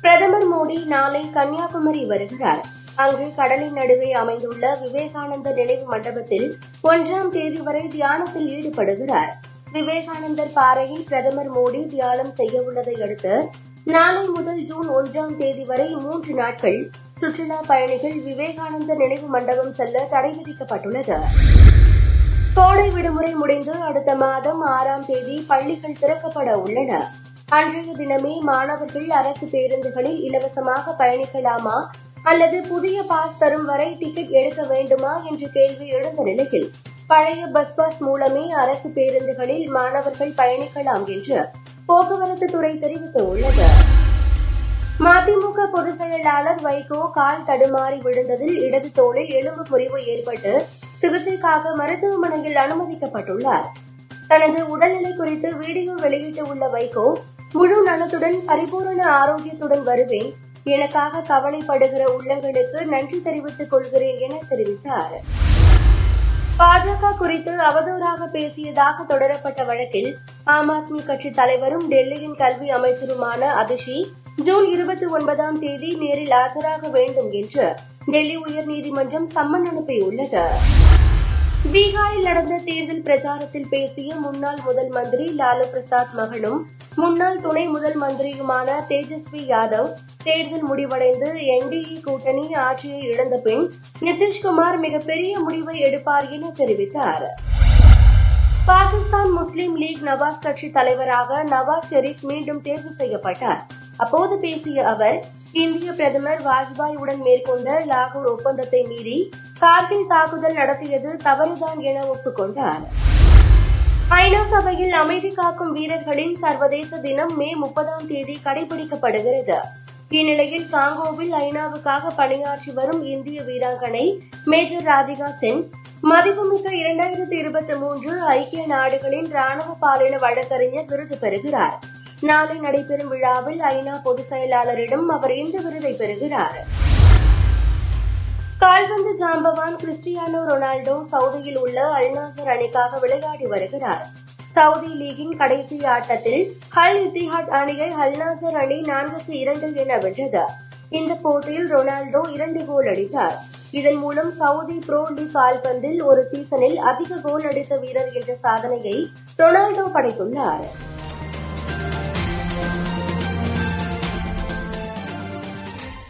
பிரதமர் மோடி நாளை கன்னியாகுமரி வருகிறார். அங்கு கடலின் நடுவே அமைந்துள்ள விவேகானந்த நினைவு மண்டபத்தில் ஒன்றாம் தேதி வரை தியானத்தில் ஈடுபடுகிறார். விவேகானந்தர் பாறையில் பிரதமர் மோடி தியானம் செய்ய உள்ளதை அடுத்து நாளை முதல் ஜூன் ஒன்றாம் தேதி வரை மூன்று நாட்கள் சுற்றுலா பயணிகள் விவேகானந்த நினைவு மண்டபம் செல்ல தடை விதிக்கப்பட்டுள்ளது. விடுமுறை முடிந்து அடுத்த மாதம் ஆறாம் தேதி பள்ளிகள் திறக்கப்பட உள்ளன. அன்றைய தினமே மாணவர்கள் அரசு பேருந்துகளில் இலவசமாக பயணிக்கலாமா அல்லது புதிய பாஸ் தரும் வரை டிக்கெட் எடுக்க வேண்டுமா என்ற கேள்வி எழுந்த நிலையில் பழைய பஸ் பாஸ் மூலமே அரசு பேருந்துகளில் மாணவர்கள் பயணிக்கலாம் என்று போக்குவரத்து துறை தெரிவித்துள்ளது. மதிமுக பொதுச் செயலாளர் வைகோ கால் தடுமாறி விழுந்ததில் இடது தோளில் எலும்பு முறிவு ஏற்பட்டு சிகிச்சைக்காக மருத்துவமனையில் அனுமதிக்கப்பட்டுள்ளார். தனது உடல்நிலை குறித்து வீடியோ வெளியிட்டுள்ள வைகோ முழு நலத்துடன் பரிபூரண ஆரோக்கியத்துடன் வருவேன். எனக்காக கவலைப்படுகிற உள்ளங்களுக்கு நன்றி தெரிவித்துக் கொள்கிறேன் என தெரிவித்தார். பாஜக குறித்து அவதூறாக பேசியதாக தொடரப்பட்ட வழக்கில் ஆம் ஆத்மி கட்சி தலைவரும் டெல்லியின் கல்வி அமைச்சருமான அதிஷி ஜூன் இருபத்தி ஒன்பதாம் தேதி நேரில் ஆஜராக வேண்டும் என்று டெல்லி உயர்நீதிமன்றம் சம்மன் அனுப்பியுள்ளது. பீகாரில் நடந்த தேர்தல் பிரச்சாரத்தில் பேசிய முன்னாள் முதல் மந்திரி லாலு பிரசாத் மகனும் முன்னாள் துணை முதல் மந்திரியுமான தேஜஸ்வி யாதவ் தேர்தல் முடிவடைந்து என்டிஏ கூட்டணி ஆட்சியை இழந்த பின் நிதிஷ்குமார் மிகப்பெரிய முடிவை எடுப்பார் என தெரிவித்தார். பாகிஸ்தான் முஸ்லீம் லீக் நவாஸ் கட்சி தலைவராக நவாஸ் ஷெரீப் மீண்டும் தேர்வு செய்யப்பட்டார். அப்போது பேசிய அவர் இந்திய பிரதமர் வாஜ்பாயுடன் மேற்கொண்ட லாகூர் ஒப்பந்தத்தை மீறி கார்கில் தாக்குதல் நடத்தியது தவறுதான் என ஒப்புக்கொண்டார். ஐநா சபையில் அமைதி காக்கும் வீரர்களின் சர்வதேச தினம் மே முப்பதாம் தேதி கடைபிடிக்கப்படுகிறது. இந்நிலையில் காங்கோவில் ஐநாவுக்காக பணியாற்றி வரும் இந்திய வீராங்கனை மேஜர் ராதிகா சென் மதிப்புமிக்க இரண்டாயிரத்தி இருபத்தி மூன்று ஐக்கிய நாடுகளின் ராணுவ பாலின வழக்கறிஞர் விருது பெறுகிறார். நாளை நடைபெறும் விழாவில் ஐநா பொதுச் செயலாளரிடம் அவர் இந்த விருதை பெறுகிறார். கால்பந்து ஜாம்பவான் கிறிஸ்டியானோ ரொனால்டோ சவுதியில் உள்ள அல்நாசர் அணிக்காக விளையாடி வருகிறார். சவுதி லீகின் கடைசி ஆட்டத்தில் ஹல் இத்திஹாட் அணியை அல்நாசர் அணி நான்குக்கு இரண்டு என வென்றது. இந்த போட்டியில் ரொனால்டோ இரண்டு கோல் அடித்தார். இதன் மூலம் சவுதி புரோ லீக் கால்பந்தில் ஒரு சீசனில் அதிக கோல் அடித்த வீரர் என்ற சாதனையை ரொனால்டோ படைத்துள்ளார்.